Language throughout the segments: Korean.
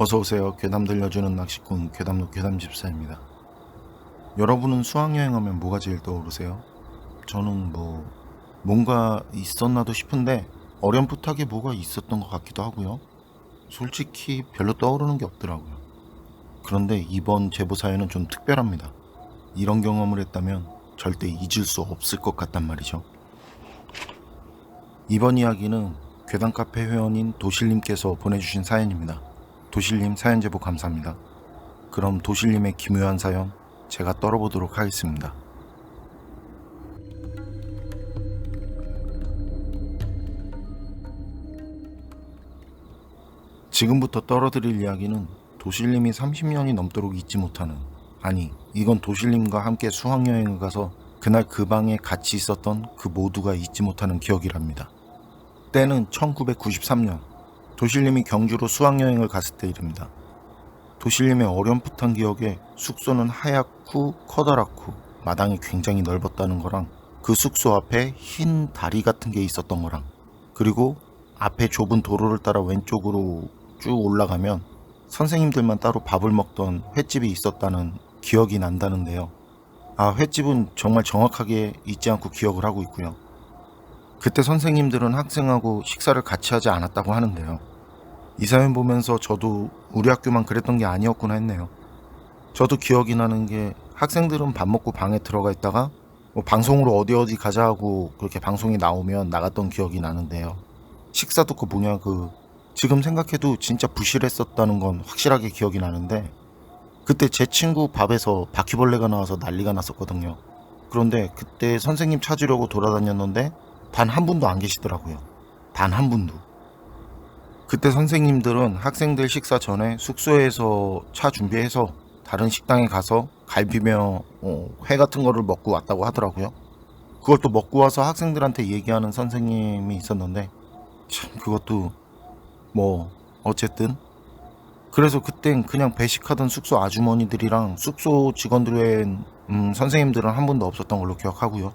어서 오세요. 괴담 들려주는 낚시꾼 괴담로 괴담 집사입니다. 여러분은 수학여행하면 뭐가 제일 떠오르세요? 저는 뭐 뭔가 있었나도 싶은데 어렴풋하게 뭐가 있었던 것 같기도 하고요. 솔직히 별로 떠오르는 게 없더라고요. 그런데 이번 제보 사연은 좀 특별합니다. 이런 경험을 했다면 절대 잊을 수 없을 것 같단 말이죠. 이번 이야기는 괴담 카페 회원인 도실님께서 보내주신 사연입니다. 도실님 사연 제보 감사합니다. 그럼 도실님의 기묘한 사연 제가 떨어보도록 하겠습니다. 지금부터 떨어드릴 이야기는 도실님이 30년이 넘도록 잊지 못하는 아니 이건 도실님과 함께 수학여행을 가서 그날 그 방에 같이 있었던 그 모두가 잊지 못하는 기억이랍니다. 때는 1993년 도실님이 경주로 수학여행을 갔을 때 일입니다. 도실님의 어렴풋한 기억에 숙소는 하얗고 커다랗고 마당이 굉장히 넓었다는 거랑 그 숙소 앞에 흰 다리 같은 게 있었던 거랑 그리고 앞에 좁은 도로를 따라 왼쪽으로 쭉 올라가면 선생님들만 따로 밥을 먹던 횟집이 있었다는 기억이 난다는데요. 아, 횟집은 정말 정확하게 잊지 않고 기억을 하고 있고요. 그때 선생님들은 학생하고 식사를 같이 하지 않았다고 하는데요. 이 사연 보면서 저도 우리 학교만 그랬던 게 아니었구나 했네요. 저도 기억이 나는 게 학생들은 밥 먹고 방에 들어가 있다가 뭐 방송으로 어디 어디 가자 하고 그렇게 방송이 나오면 나갔던 기억이 나는데요. 식사도 그 뭐냐 그 지금 생각해도 진짜 부실했었다는 건 확실하게 기억이 나는데 그때 제 친구 밥에서 바퀴벌레가 나와서 난리가 났었거든요. 그런데 그때 선생님 찾으려고 돌아다녔는데 단 한 분도 안 계시더라고요. 단 한 분도. 그때 선생님들은 학생들 식사 전에 숙소에서 차 준비해서 다른 식당에 가서 갈비며 어, 회 같은 거를 먹고 왔다고 하더라고요. 또 먹고 와서 학생들한테 얘기하는 선생님이 있었는데 참 그것도 뭐 어쨌든 그래서 그땐 그냥 배식하던 숙소 아주머니들이랑 숙소 직원들의 음, 선생님들은 한 분도 없었던 걸로 기억하고요.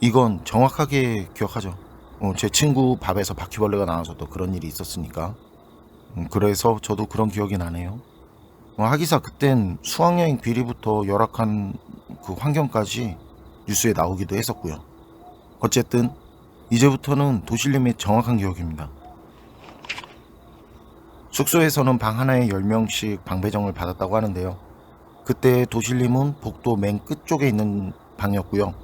이건 정확하게 기억하죠. 어, 제 친구 밥에서 바퀴벌레가 나와서 또 그런 일이 있었으니까. 음, 그래서 저도 그런 기억이 나네요. 어, 하기사 그땐 수학여행 비리부터 열악한 그 환경까지 뉴스에 나오기도 했었고요. 어쨌든 이제부터는 도실님의 정확한 기억입니다. 숙소에서는 방 하나에 10명씩 방 배정을 받았다고 하는데요. 그때 도실님은 복도 맨 끝쪽에 있는 방이었고요.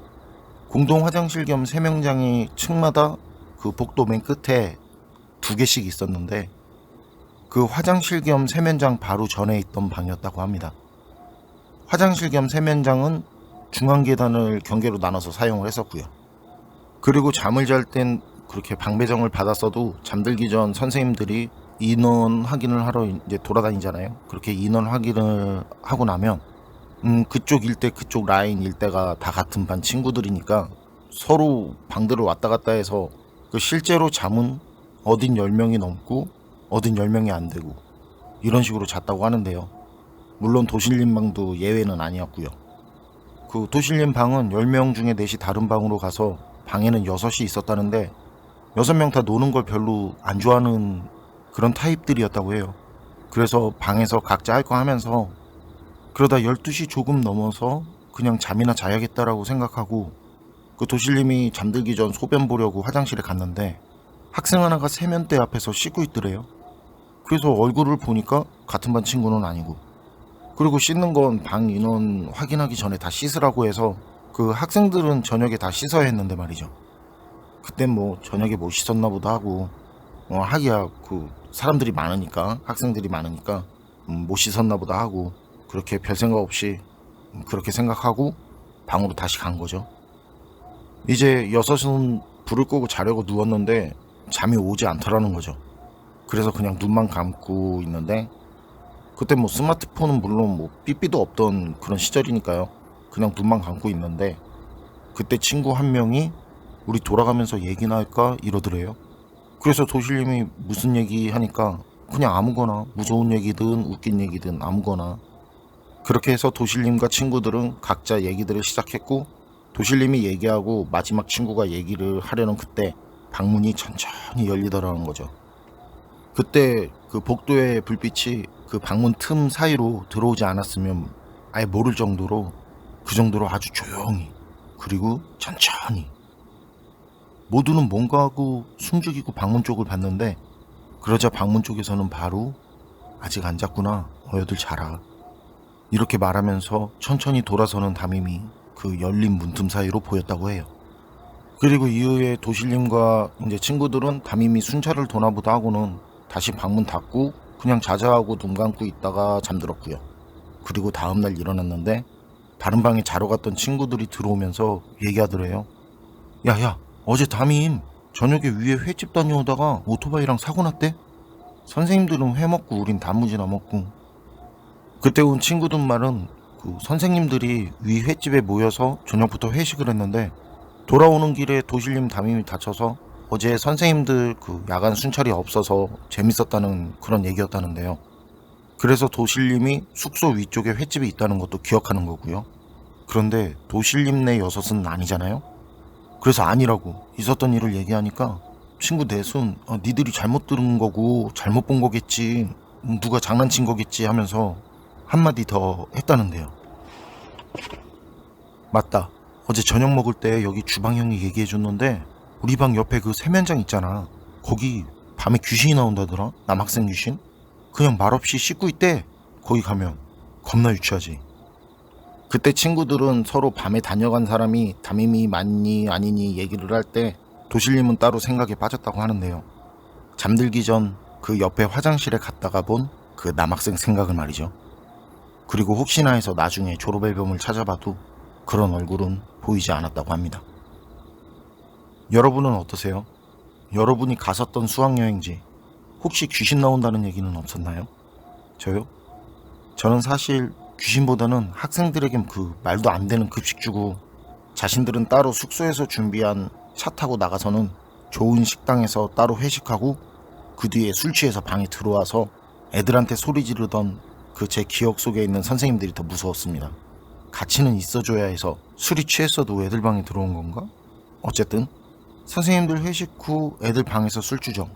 공동 화장실 겸 세명장이 층마다 그 복도 맨 끝에 두 개씩 있었는데 그 화장실 겸 세면장 바로 전에 있던 방이었다고 합니다. 화장실 겸 세면장은 중앙 계단을 경계로 나눠서 사용을 했었고요. 그리고 잠을 잘 땐 그렇게 방배정을 받았어도 잠들기 전 선생님들이 인원 확인을 하러 이제 돌아다니잖아요. 그렇게 인원 확인을 하고 나면 음 그쪽 일대 그쪽 라인 일대가 다 같은 반 친구들이니까 서로 방들을 왔다 갔다 해서 그 실제로 잠은 어딘 10명이 넘고 어딘 10명이 안 되고 이런 식으로 잤다고 하는데요. 물론 도실님 방도 예외는 아니었고요. 그 도실님 방은 10명 중에 넷이 다른 방으로 가서 방에는 6이 있었다는데 6명 다 노는 걸 별로 안 좋아하는 그런 타입들이었다고 해요. 그래서 방에서 각자 할 거 하면서 그러다 12시 조금 넘어서 그냥 잠이나 자야겠다라고 생각하고 그 도실님이 잠들기 전 소변 보려고 화장실에 갔는데 학생 하나가 세면대 앞에서 씻고 있더래요. 그래서 얼굴을 보니까 같은 반 친구는 아니고 그리고 씻는 건 방 인원 확인하기 전에 다 씻으라고 해서 그 학생들은 저녁에 다 씻어야 했는데 말이죠. 그땐 뭐 저녁에 못 씻었나 보다 하고 어, 하기야 그 사람들이 많으니까 학생들이 많으니까 음, 못 씻었나 보다 하고 그렇게 별 생각 없이 음, 그렇게 생각하고 방으로 다시 간 거죠. 이제 여섯은 불을 끄고 자려고 누웠는데 잠이 오지 않더라는 거죠. 그래서 그냥 눈만 감고 있는데 그때 뭐 스마트폰은 물론 뭐 삐삐도 없던 그런 시절이니까요. 그냥 눈만 감고 있는데 그때 친구 한 명이 우리 돌아가면서 얘기나 할까 이러더래요. 그래서 도실님이 무슨 얘기 하니까 그냥 아무거나 무서운 얘기든 웃긴 얘기든 아무거나 그렇게 해서 도실님과 친구들은 각자 얘기들을 시작했고 도실님이 얘기하고 마지막 친구가 얘기를 하려는 그때 방문이 천천히 열리더라는 거죠. 그때 그 복도의 불빛이 그그 방문 틈 사이로 들어오지 않았으면 아예 모를 정도로 그 정도로 아주 조용히 그리고 천천히. 모두는 뭔가 하고 숨죽이고 방문 쪽을 봤는데 그러자 방문 쪽에서는 바로 아직 안 잤구나. 어여들 자라. 이렇게 말하면서 천천히 돌아서는 담임이 그 열린 문틈 사이로 보였다고 해요. 그리고 이후에 도실님과 이제 친구들은 담임이 순찰을 도나보다 하고는 다시 방문 닫고 그냥 자자하고 눈 감고 있다가 잠들었고요. 그리고 다음날 일어났는데 다른 방에 자러 갔던 친구들이 들어오면서 얘기하더래요. 야야 어제 담임 저녁에 위에 횟집 다녀오다가 오토바이랑 사고 났대? 선생님들은 회 먹고 우린 단무지나 먹고 그때 온 친구들 말은 그 선생님들이 위 횟집에 모여서 저녁부터 회식을 했는데 돌아오는 길에 도실님 담임이 다쳐서 어제 선생님들 그 야간 순찰이 없어서 재밌었다는 그런 얘기였다는데요. 그래서 도실님이 숙소 위쪽에 횟집이 있다는 것도 기억하는 거고요. 그런데 도실님 네 여섯은 아니잖아요. 그래서 아니라고 있었던 일을 얘기하니까 친구 넷은 어, 니들이 잘못 들은 거고 잘못 본 거겠지 음, 누가 장난친 거겠지 하면서 한마디 더 했다는데요. 맞다. 어제 저녁 먹을 때 여기 주방 형이 얘기해 줬는데 우리 방 옆에 그 세면장 있잖아. 거기 밤에 귀신이 나온다더라. 남학생 귀신. 그냥 말없이 씻고 있대. 거기 가면 겁나 유치하지. 그때 친구들은 서로 밤에 다녀간 사람이 담임이 맞니 아니니 얘기를 할 때 도실님은 따로 생각에 빠졌다고 하는데요. 잠들기 전 그 옆에 화장실에 갔다가 본 그 남학생 생각을 말이죠. 그리고 혹시나 해서 나중에 졸업 앨범을 찾아봐도 그런 얼굴은 보이지 않았다고 합니다. 여러분은 어떠세요? 여러분이 갔었던 수학여행지 혹시 귀신 나온다는 얘기는 없었나요? 저요? 저는 사실 귀신보다는 학생들에겐 그 말도 안 되는 급식 주고 자신들은 따로 숙소에서 준비한 차 타고 나가서는 좋은 식당에서 따로 회식하고 그 뒤에 술 취해서 방에 들어와서 애들한테 소리 지르던 그 제 기억 속에 있는 선생님들이 더 무서웠습니다. 가치는 있어줘야 해서 술이 취했어도 애들 방에 들어온 건가? 어쨌든 선생님들 회식 후 애들 방에서 술 주정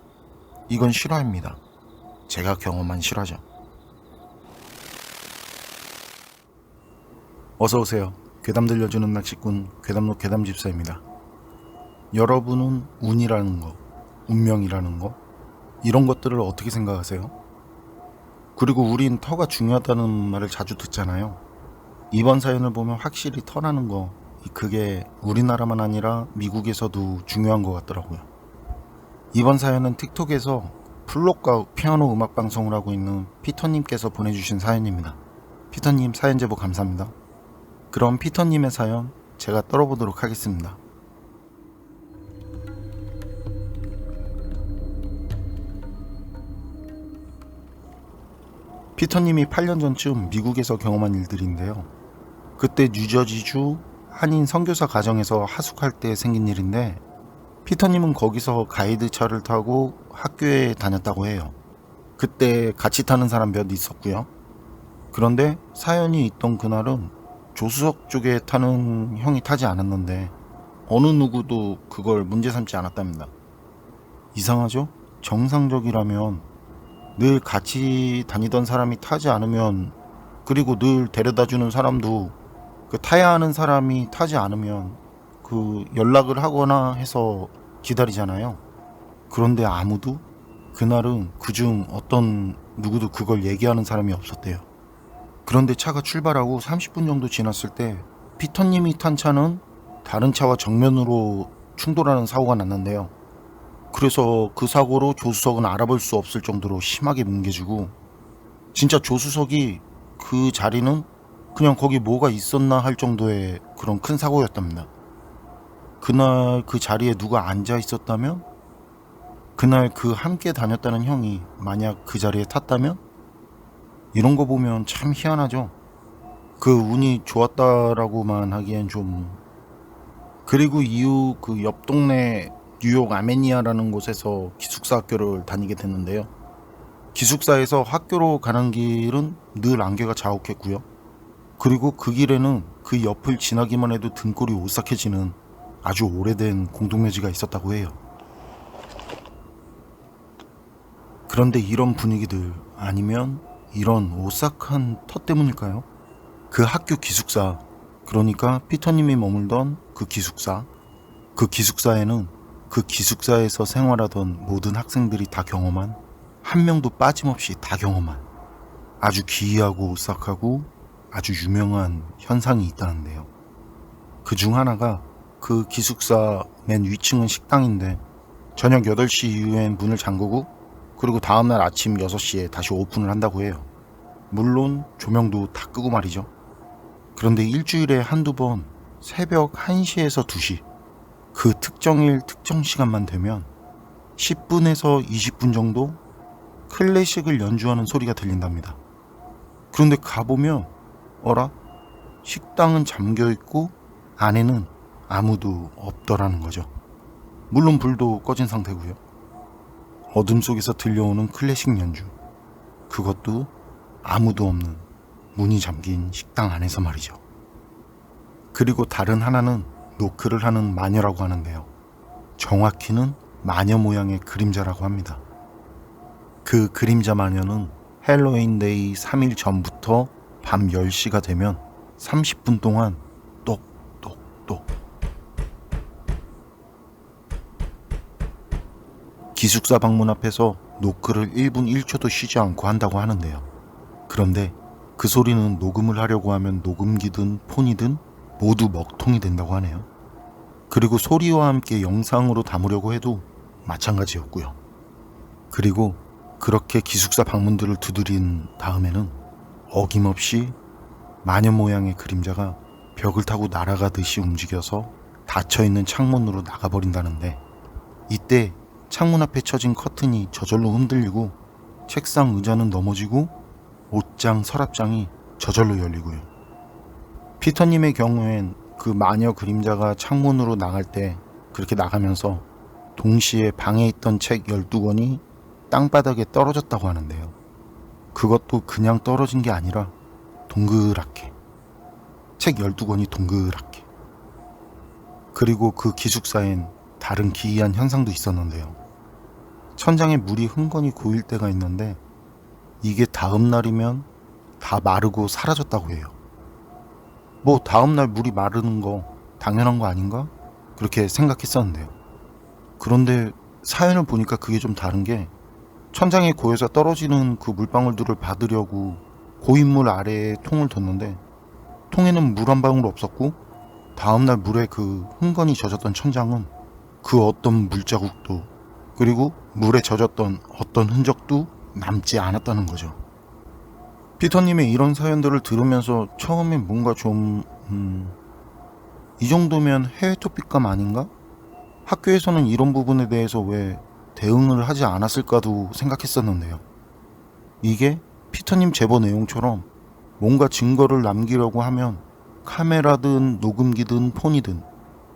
이건 실화입니다. 제가 경험한 실화죠. 어서 오세요. 괴담 들려주는 낚시꾼 괴담로 괴담 집사입니다. 여러분은 운이라는 거, 운명이라는 거 이런 것들을 어떻게 생각하세요? 그리고 우린 터가 중요하다는 말을 자주 듣잖아요. 이번 사연을 보면 확실히 터라는 거 그게 우리나라만 아니라 미국에서도 중요한 것 같더라고요. 이번 사연은 틱톡에서 플록과 피아노 음악 방송을 하고 있는 피터님께서 보내주신 사연입니다. 피터님 사연 제보 감사합니다. 그럼 피터님의 사연 제가 떨어보도록 하겠습니다. 피터님이 8년 전쯤 미국에서 경험한 일들인데요. 그때 뉴저지주 한인 선교사 가정에서 하숙할 때 생긴 일인데 피터님은 거기서 가이드 차를 타고 학교에 다녔다고 해요. 그때 같이 타는 사람 몇 있었고요. 그런데 사연이 있던 그날은 조수석 쪽에 타는 형이 타지 않았는데 어느 누구도 그걸 문제 삼지 않았답니다. 이상하죠? 정상적이라면 늘 같이 다니던 사람이 타지 않으면 그리고 늘 데려다 주는 사람도 그 타야 하는 사람이 타지 않으면 그 연락을 하거나 해서 기다리잖아요. 그런데 아무도 그날은 그중 어떤 누구도 그걸 얘기하는 사람이 없었대요. 그런데 차가 출발하고 30분 정도 지났을 때 피터님이 탄 차는 다른 차와 정면으로 충돌하는 사고가 났는데요. 그래서 그 사고로 조수석은 알아볼 수 없을 정도로 심하게 뭉개지고 진짜 조수석이 그 자리는 그냥 거기 뭐가 있었나 할 정도의 그런 큰 사고였답니다. 그날 그 자리에 누가 앉아 있었다면 그날 그 함께 다녔다는 형이 만약 그 자리에 탔다면 이런 거 보면 참 희한하죠. 그 운이 좋았다라고만 하기엔 좀 그리고 이후 그 옆 동네 뉴욕 아메니아라는 곳에서 기숙사 학교를 다니게 됐는데요. 기숙사에서 학교로 가는 길은 늘 안개가 자욱했고요. 그리고 그 길에는 그 옆을 지나기만 해도 등골이 오싹해지는 아주 오래된 공동묘지가 있었다고 해요. 그런데 이런 분위기들 아니면 이런 오싹한 터 때문일까요? 그 학교 기숙사, 그러니까 피터님이 머물던 그 기숙사, 그 기숙사에는 그 기숙사에서 생활하던 모든 학생들이 다 경험한 한 명도 빠짐없이 다 경험한 아주 기이하고 오싹하고 아주 유명한 현상이 있다는데요. 그 중 하나가 그 기숙사 맨 위층은 식당인데 저녁 8시 이후엔 문을 잠그고 그리고 다음날 아침 6시에 다시 오픈을 한다고 해요. 물론 조명도 다 끄고 말이죠. 그런데 일주일에 한두 번 새벽 1시에서 2시 그 특정일 특정 시간만 되면 10분에서 20분 정도 클래식을 연주하는 소리가 들린답니다. 그런데 가보면 어라? 식당은 잠겨 있고 안에는 아무도 없더라는 거죠. 물론 불도 꺼진 상태고요. 어둠 속에서 들려오는 클래식 연주. 그것도 아무도 없는 문이 잠긴 식당 안에서 말이죠. 그리고 다른 하나는 노크를 하는 마녀라고 하는데요. 정확히는 마녀 모양의 그림자라고 합니다. 그 그림자 마녀는 헬로윈데이 3일 전부터 밤 10시가 되면 30분 동안 똑똑똑 기숙사 방문 앞에서 노크를 1분 1초도 쉬지 않고 한다고 하는데요. 그런데 그 소리는 녹음을 하려고 하면 녹음기든 폰이든 모두 먹통이 된다고 하네요. 그리고 소리와 함께 영상으로 담으려고 해도 마찬가지였고요. 그리고 그렇게 기숙사 방문들을 두드린 다음에는 어김없이 마녀 모양의 그림자가 벽을 타고 날아가듯이 움직여서 닫혀있는 창문으로 나가버린다는데 이때 창문 앞에 쳐진 커튼이 저절로 흔들리고 책상 의자는 넘어지고 옷장 서랍장이 저절로 열리고요. 피터님의 경우엔 그 마녀 그림자가 창문으로 나갈 때 그렇게 나가면서 동시에 방에 있던 책 12권이 땅바닥에 떨어졌다고 하는데요. 그것도 그냥 떨어진 게 아니라 동그랗게. 책 12권이 동그랗게. 그리고 그 기숙사엔 다른 기이한 현상도 있었는데요. 천장에 물이 흥건히 고일 때가 있는데 이게 다음 날이면 다 마르고 사라졌다고 해요. 뭐 다음 날 물이 마르는 거 당연한 거 아닌가? 그렇게 생각했었는데요. 그런데 사연을 보니까 그게 좀 다른 게 천장에 고여서 떨어지는 그 물방울들을 받으려고 고인물 아래에 통을 뒀는데 통에는 물 한 방울 없었고 다음날 물에 그 흥건히 젖었던 천장은 그 어떤 물자국도 그리고 물에 젖었던 어떤 흔적도 남지 않았다는 거죠. 피터님의 이런 사연들을 들으면서 처음에 뭔가 좀, 음, 이 정도면 해외 토픽감 아닌가? 학교에서는 이런 부분에 대해서 왜 대응을 하지 않았을까도 생각했었는데요. 이게 피터님 제보 내용처럼 뭔가 증거를 남기려고 하면 카메라든 녹음기든 폰이든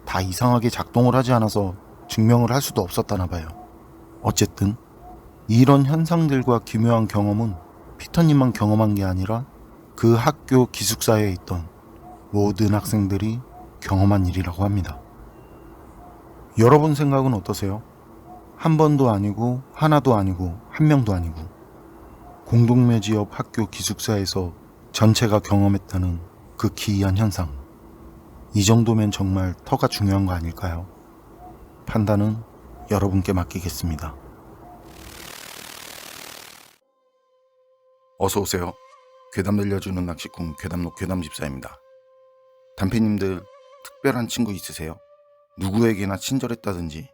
다 이상하게 작동을 하지 않아서 증명을 할 수도 없었다나 봐요. 어쨌든 이런 현상들과 기묘한 경험은 피터님만 경험한 게 아니라 그 학교 기숙사에 있던 모든 학생들이 경험한 일이라고 합니다. 여러분 생각은 어떠세요? 한 번도 아니고 하나도 아니고 한 명도 아니고 공동묘 지역 학교 기숙사에서 전체가 경험했다는 그 기이한 현상. 이 정도면 정말 터가 중요한 거 아닐까요? 판단은 여러분께 맡기겠습니다. 어서 오세요. 괴담 들려주는 낚시꾼 괴담록 괴담집사입니다. 단피님들 특별한 친구 있으세요? 누구에게나 친절했다든지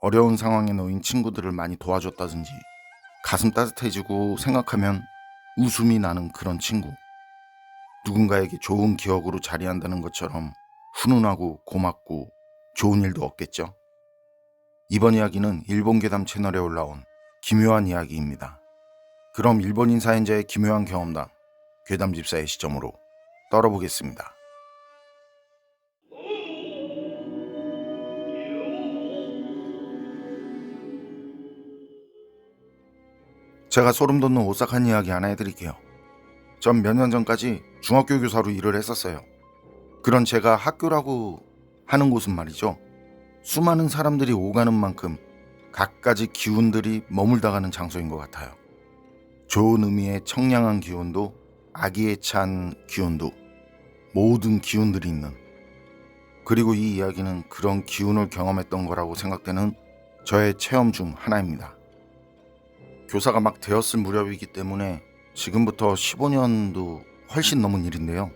어려운 상황에 놓인 친구들을 많이 도와줬다든지 가슴 따뜻해지고 생각하면 웃음이 나는 그런 친구. 누군가에게 좋은 기억으로 자리한다는 것처럼 훈훈하고 고맙고 좋은 일도 없겠죠. 이번 이야기는 일본 괴담 채널에 올라온 기묘한 이야기입니다. 그럼 일본인 사연자의 기묘한 경험담, 괴담 집사의 시점으로 떨어보겠습니다. 제가 소름 돋는 오싹한 이야기 하나 해드릴게요. 전 몇 년 전까지 중학교 교사로 일을 했었어요. 그런 제가 학교라고 하는 곳은 말이죠. 수많은 사람들이 오가는 만큼 갖가지 기운들이 머물다 가는 장소인 것 같아요. 좋은 의미의 청량한 기운도 아기에 찬 기운도 모든 기운들이 있는 그리고 이 이야기는 그런 기운을 경험했던 거라고 생각되는 저의 체험 중 하나입니다. 교사가 막 되었을 무렵이기 때문에 지금부터 15년도 훨씬 넘은 일인데요.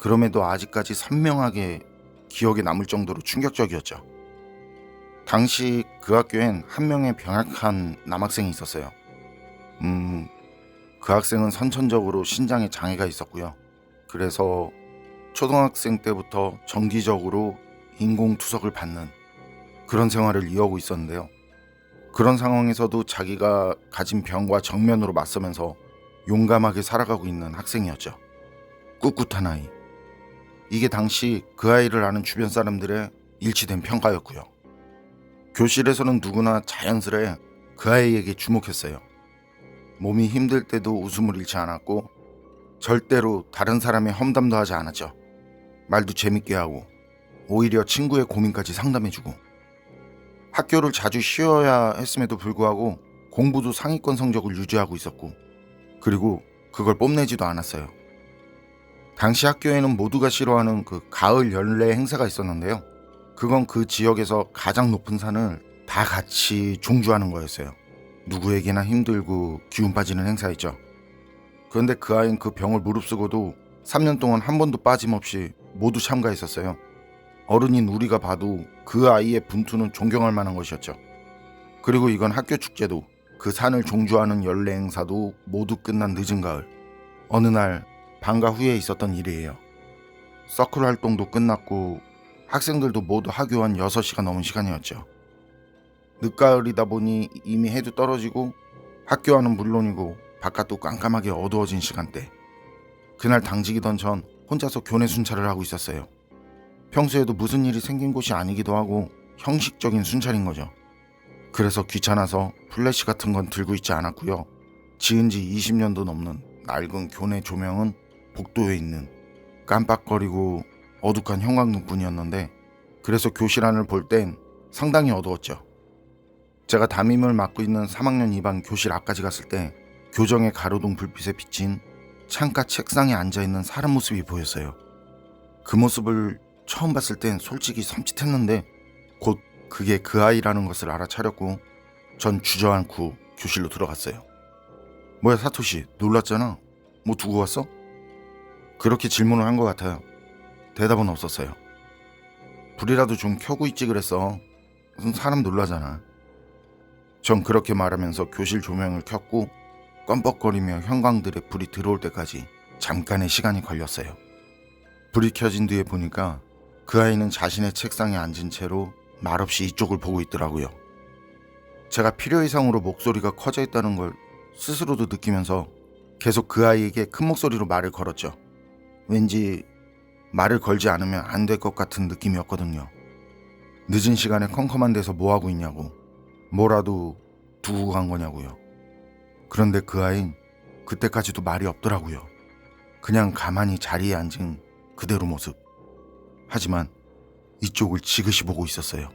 그럼에도 아직까지 선명하게 기억에 남을 정도로 충격적이었죠. 당시 그 학교엔 한 명의 병약한 남학생이 있었어요. 음, 그 학생은 선천적으로 신장에 장애가 있었고요. 그래서 초등학생 때부터 정기적으로 인공투석을 받는 그런 생활을 이어오고 있었는데요. 그런 상황에서도 자기가 가진 병과 정면으로 맞서면서 용감하게 살아가고 있는 학생이었죠. 꿋꿋한 아이. 이게 당시 그 아이를 아는 주변 사람들의 일치된 평가였고요. 교실에서는 누구나 자연스레 그 아이에게 주목했어요. 몸이 힘들 때도 웃음을 잃지 않았고 절대로 다른 사람의 험담도 하지 않았죠. 말도 재밌게 하고 오히려 친구의 고민까지 상담해주고 학교를 자주 쉬어야 했음에도 불구하고 공부도 상위권 성적을 유지하고 있었고 그리고 그걸 뽐내지도 않았어요. 당시 학교에는 모두가 싫어하는 그 가을 연례 행사가 있었는데요. 그건 그 지역에서 가장 높은 산을 다 같이 종주하는 거였어요. 누구에게나 힘들고 기운 빠지는 행사였죠. 그런데 그 아이는 그 병을 무릅쓰고도 3년 동안 한 번도 빠짐없이 모두 참가했었어요. 어른인 우리가 봐도 그 아이의 분투는 존경할 만한 것이었죠. 그리고 이건 학교 축제도 그 산을 종주하는 연례 행사도 모두 끝난 늦은 가을 어느 날 방과 후에 있었던 일이에요. 서클 활동도 끝났고 학생들도 모두 하교한 6시가 넘은 시간이었죠. 늦가을이다 보니 이미 해도 떨어지고 학교와는 물론이고 바깥도 깜깜하게 어두워진 시간대. 그날 당직이던 전 혼자서 교내 순찰을 하고 있었어요. 평소에도 무슨 일이 생긴 곳이 아니기도 하고 형식적인 순찰인 거죠. 그래서 귀찮아서 플래시 같은 건 들고 있지 않았고요. 지은 지 20년도 넘는 낡은 교내 조명은 복도에 있는 깜빡거리고 어둑한 형광등뿐이었는데 그래서 교실 안을 볼 땐 상당히 어두웠죠. 제가 담임을 맡고 있는 3학년 2반 교실 앞까지 갔을 때 교정의 가로등 불빛에 비친 창가 책상에 앉아 있는 사람 모습이 보였어요. 그 모습을 처음 봤을 땐 솔직히 섬찟했는데 곧 그게 그 아이라는 것을 알아차렸고 전 주저앉고 교실로 들어갔어요. 뭐야 사토시 놀랐잖아. 뭐 두고 왔어? 그렇게 질문을 한 것 같아요. 대답은 없었어요. 불이라도 좀 켜고 있지 그랬어. 무슨 사람 놀라잖아. 전 그렇게 말하면서 교실 조명을 켰고 껌뻑거리며 형광들의 불이 들어올 때까지 잠깐의 시간이 걸렸어요. 불이 켜진 뒤에 보니까 그 아이는 자신의 책상에 앉은 채로 말없이 이쪽을 보고 있더라고요. 제가 필요 이상으로 목소리가 커져 있다는 걸 스스로도 느끼면서 계속 그 아이에게 큰 목소리로 말을 걸었죠. 왠지 말을 걸지 않으면 안 될 것 같은 느낌이었거든요. 늦은 시간에 컴컴한 데서 뭐 하고 있냐고, 뭐라도 두고 간 거냐고요. 그런데 그 아이는 그때까지도 말이 없더라고요. 그냥 가만히 자리에 앉은 그대로 모습. 하지만 이쪽을 지그시 보고 있었어요.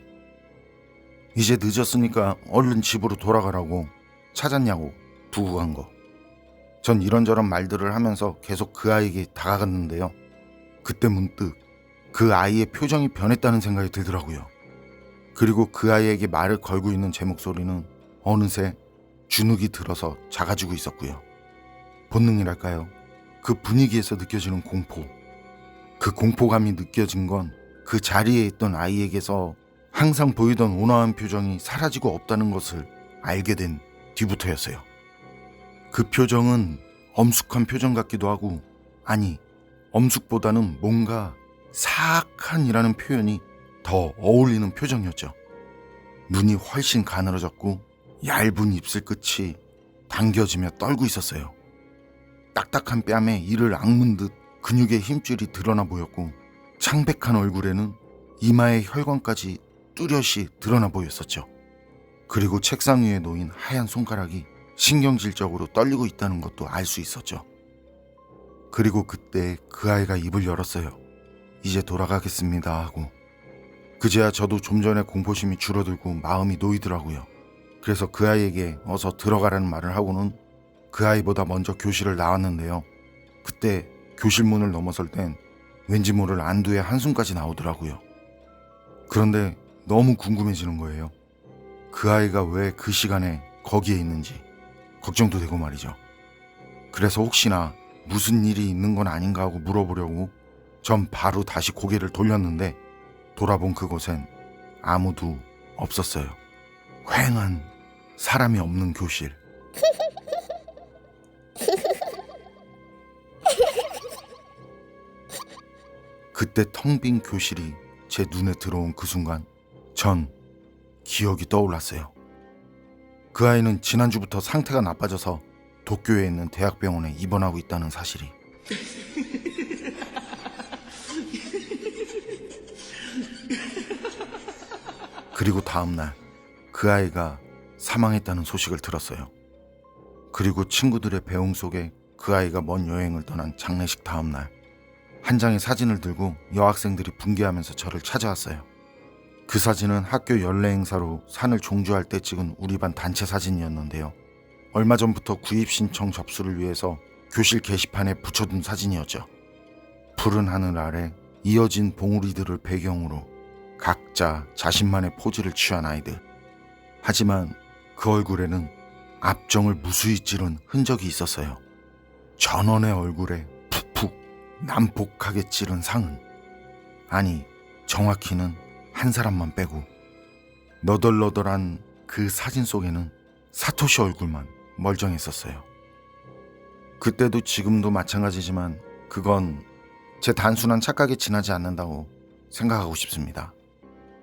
이제 늦었으니까 얼른 집으로 돌아가라고 찾았냐고 두고 간 거. 전 이런저런 말들을 하면서 계속 그 아이에게 다가갔는데요. 그때 문득 그 아이의 표정이 변했다는 생각이 들더라고요. 그리고 그 아이에게 말을 걸고 있는 제 목소리는 어느새 주눅이 들어서 작아지고 있었고요. 본능이랄까요? 그 분위기에서 느껴지는 공포. 그 공포감이 느껴진 건 그 자리에 있던 아이에게서 항상 보이던 온화한 표정이 사라지고 없다는 것을 알게 된 뒤부터였어요. 그 표정은 엄숙한 표정 같기도 하고, 아니, 엄숙보다는 뭔가 사악한이라는 표현이 더 어울리는 표정이었죠. 눈이 훨씬 가늘어졌고, 얇은 입술 끝이 당겨지며 떨고 있었어요. 딱딱한 뺨에 이를 악문 듯 근육의 힘줄이 드러나 보였고 창백한 얼굴에는 이마의 혈관까지 뚜렷이 드러나 보였었죠. 그리고 책상 위에 놓인 하얀 손가락이 신경질적으로 떨리고 있다는 것도 알 수 있었죠. 그리고 그때 그 아이가 입을 열었어요. 이제 돌아가겠습니다 하고. 그제야 저도 좀 전에 공포심이 줄어들고 마음이 놓이더라고요. 그래서 그 아이에게 어서 들어가라는 말을 하고는 그 아이보다 먼저 교실을 나왔는데요. 그때 교실 문을 넘어설 땐 왠지 모를 안도의 한숨까지 나오더라고요. 그런데 너무 궁금해지는 거예요. 그 아이가 왜 그 시간에 거기에 있는지 걱정도 되고 말이죠. 그래서 혹시나 무슨 일이 있는 건 아닌가 하고 물어보려고 전 바로 다시 고개를 돌렸는데 돌아본 그곳엔 아무도 없었어요. 휑한 사람이 없는 교실. 그때 텅 빈 교실이 제 눈에 들어온 그 순간 전 기억이 떠올랐어요. 그 아이는 지난주부터 상태가 나빠져서 도쿄에 있는 대학병원에 입원하고 있다는 사실이. 그리고 다음날 그 아이가 사망했다는 소식을 들었어요. 그리고 친구들의 배웅 속에 그 아이가 먼 여행을 떠난 장례식 다음날 한 장의 사진을 들고 여학생들이 분개하면서 저를 찾아왔어요. 그 사진은 학교 연례 행사로 산을 종주할 때 찍은 우리 반 단체 사진이었는데요. 얼마 전부터 구입 신청 접수를 위해서 교실 게시판에 붙여둔 사진이었죠. 푸른 하늘 아래 이어진 봉우리들을 배경으로 각자 자신만의 포즈를 취한 아이들. 하지만 그 얼굴에는 압정을 무수히 찌른 흔적이 있었어요. 전원의 얼굴에 푹푹 난폭하게 찌른 상은 아니 정확히는 한 사람만 빼고 너덜너덜한 그 사진 속에는 사토시 얼굴만 멀쩡했었어요. 그때도 지금도 마찬가지지만 그건 제 단순한 착각에 지나지 않는다고 생각하고 싶습니다.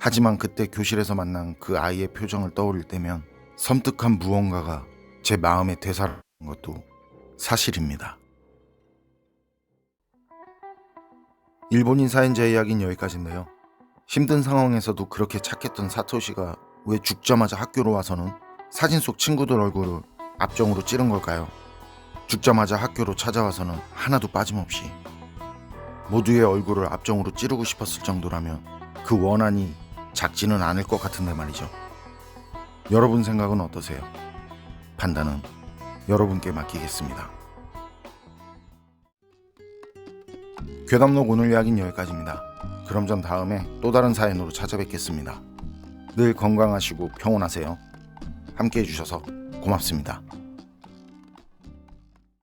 하지만 그때 교실에서 만난 그 아이의 표정을 떠올릴 때면 섬뜩한 무언가가 제 마음에 되살아난 것도 사실입니다. 일본인 사연자 이야기는 여기까지인데요. 힘든 상황에서도 그렇게 착했던 사토시가 왜 죽자마자 학교로 와서는 사진 속 친구들 얼굴을 앞정으로 찌른 걸까요? 죽자마자 학교로 찾아와서는 하나도 빠짐없이 모두의 얼굴을 앞정으로 찌르고 싶었을 정도라면 그 원한이 작지는 않을 것 같은데 말이죠. 여러분 생각은 어떠세요? 판단은 여러분께 맡기겠습니다. 괴담록 오늘 이야기는 여기까지입니다. 그럼 전 다음에 또 다른 사연으로 찾아뵙겠습니다. 늘 건강하시고 평온하세요. 함께 해주셔서 고맙습니다.